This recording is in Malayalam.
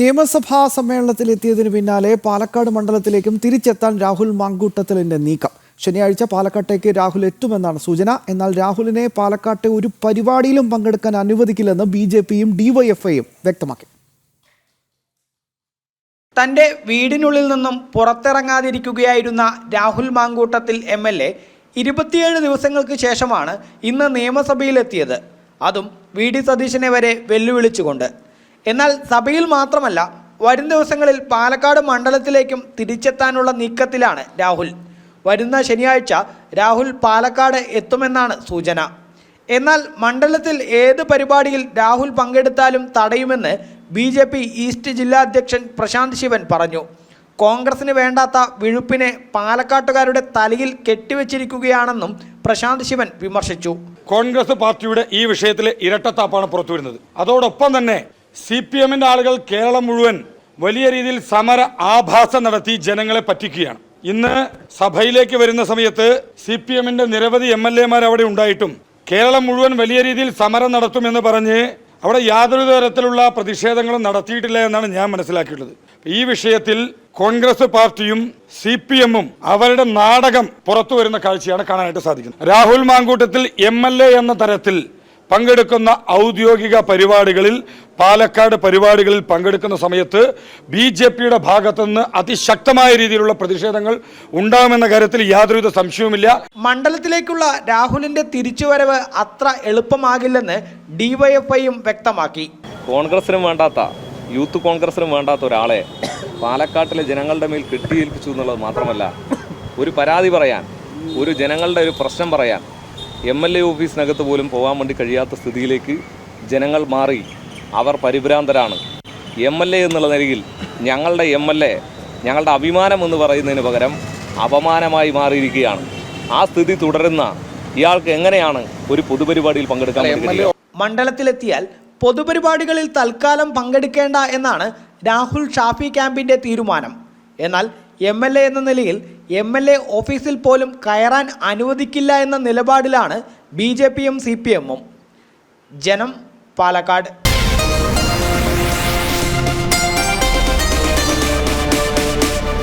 നിയമസഭാ സമ്മേളനത്തിൽ എത്തിയതിനു പിന്നാലെ പാലക്കാട് മണ്ഡലത്തിലേക്കും തിരിച്ചെത്താൻ രാഹുൽ മാങ്കൂട്ടത്തിലിന്റെ നീക്കം. ശനിയാഴ്ച പാലക്കാട്ടേക്ക് രാഹുൽ എത്തുമെന്നാണ് സൂചന. എന്നാൽ രാഹുലിനെ പാലക്കാട്ടെ ഒരു പരിപാടിയിലും പങ്കെടുക്കാൻ അനുവദിക്കില്ലെന്ന് ബി ജെ പിയും ഡിവൈഎഫ്ഐയും വ്യക്തമാക്കി. തന്റെ വീടിനുള്ളിൽ നിന്നും പുറത്തിറങ്ങാതിരിക്കുകയായിരുന്ന Rahul Mankoottathil M L A ഇരുപത്തിയേഴ് ദിവസങ്ങൾക്ക് ശേഷമാണ് ഇന്ന് നിയമസഭയിലെത്തിയത്. അതും വി ഡി സതീശനെ വരെ വെല്ലുവിളിച്ചുകൊണ്ട്. എന്നാൽ സഭയിൽ മാത്രമല്ല വരും ദിവസങ്ങളിൽ പാലക്കാട് മണ്ഡലത്തിലേക്കും തിരിച്ചെത്താനുള്ള നീക്കത്തിലാണ് രാഹുൽ. വരുന്ന ശനിയാഴ്ച രാഹുൽ പാലക്കാട് എത്തുമെന്നാണ് സൂചന. എന്നാൽ മണ്ഡലത്തിൽ ഏത് പരിപാടിയിൽ രാഹുൽ പങ്കെടുത്താലും തടയുമെന്ന് ബി ജെ പി ഈസ്റ്റ് ജില്ലാ അധ്യക്ഷൻ പ്രശാന്ത് ശിവൻ പറഞ്ഞു. കോൺഗ്രസിന് വേണ്ടാത്ത വിഴുപ്പിനെ പാലക്കാട്ടുകാരുടെ തലയിൽ കെട്ടിവെച്ചിരിക്കുകയാണെന്നും പ്രശാന്ത് ശിവൻ വിമർശിച്ചു. കോൺഗ്രസ് പാർട്ടിയുടെ ഈ വിഷയത്തിലെ ഇരട്ടത്താപ്പാണ് പുറത്തുവരുന്നത്. അതോടൊപ്പം തന്നെ സി പി എമ്മിന്റെ ആളുകൾ കേരളം മുഴുവൻ വലിയ രീതിയിൽ സമര ആഭാസം നടത്തി ജനങ്ങളെ പറ്റിക്കുകയാണ്. ഇന്ന് സഭയിലേക്ക് വരുന്ന സമയത്ത് സി പി എമ്മിന്റെ നിരവധി എം എൽ എമാർ അവിടെ ഉണ്ടായിട്ടും കേരളം മുഴുവൻ വലിയ രീതിയിൽ സമരം നടത്തുമെന്ന് പറഞ്ഞ് അവിടെ യാതൊരു തരത്തിലുള്ള പ്രതിഷേധങ്ങളും നടത്തിയിട്ടില്ല എന്നാണ് ഞാൻ മനസ്സിലാക്കിയിട്ടുള്ളത്. ഈ വിഷയത്തിൽ കോൺഗ്രസ് പാർട്ടിയും സി പി എമ്മും അവരുടെ നാടകം പുറത്തു വരുന്ന കാഴ്ചയാണ് കാണാനായിട്ട് സാധിക്കുന്നത്. Rahul Mankoottathil M L A എന്ന തരത്തിൽ പങ്കെടുക്കുന്ന ഔദ്യോഗിക പരിപാടികളിൽ പാലക്കാട് പരിപാടികളിൽ പങ്കെടുക്കുന്ന സമയത്ത് ബി ജെ പിയുടെ ഭാഗത്തുനിന്ന് അതിശക്തമായ രീതിയിലുള്ള പ്രതിഷേധങ്ങൾ ഉണ്ടാകുമെന്ന കാര്യത്തിൽ യാതൊരുവിധ സംശയവുമില്ല. മണ്ഡലത്തിലേക്കുള്ള രാഹുലിന്റെ തിരിച്ചുവരവ് അത്ര എളുപ്പമാകില്ലെന്ന് ഡിവൈഎഫ്ഐയും വ്യക്തമാക്കി. കോൺഗ്രസിനും വേണ്ടാത്ത യൂത്ത് കോൺഗ്രസിനും വേണ്ടാത്ത ഒരാളെ പാലക്കാട്ടിലെ ജനങ്ങളുടെ മേൽ കെട്ടിയേൽപ്പിച്ചു എന്നുള്ളത് മാത്രമല്ല ഒരു പരാതി പറയാൻ ഒരു ജനങ്ങളുടെ ഒരു പ്രശ്നം പറയാൻ എം എൽ എ ഓഫീസിനകത്ത് പോലും പോകാൻ വേണ്ടി കഴിയാത്ത സ്ഥിതിയിലേക്ക് ജനങ്ങൾ മാറി. അവർ പരിഭ്രാന്തരാണ്. എം എൽ എ എന്നുള്ള നിലയിൽ ഞങ്ങളുടെ എം എൽ എ ഞങ്ങളുടെ അഭിമാനം എന്ന് പറയുന്നതിന് പകരം അപമാനമായി മാറിയിരിക്കുകയാണ്. ആ സ്ഥിതി തുടരുന്ന ഇയാൾക്ക് എങ്ങനെയാണ് ഒരു പൊതുപരിപാടിയിൽ പങ്കെടുക്കാൻ? മണ്ഡലത്തിലെത്തിയാൽ പൊതുപരിപാടികളിൽ തൽക്കാലം പങ്കെടുക്കേണ്ട എന്നാണ് രാഹുൽ ഷാഫി ക്യാമ്പിന്റെ തീരുമാനം. എന്നാൽ എം എൽ എ എന്ന നിലയിൽ എം എൽ എ ഓഫീസിൽ പോലും കയറാൻ അനുവദിക്കില്ല എന്ന നിലപാടിലാണ് ബി ജെ പിയും സി പി എമ്മും. ജനം പാലക്കാട്.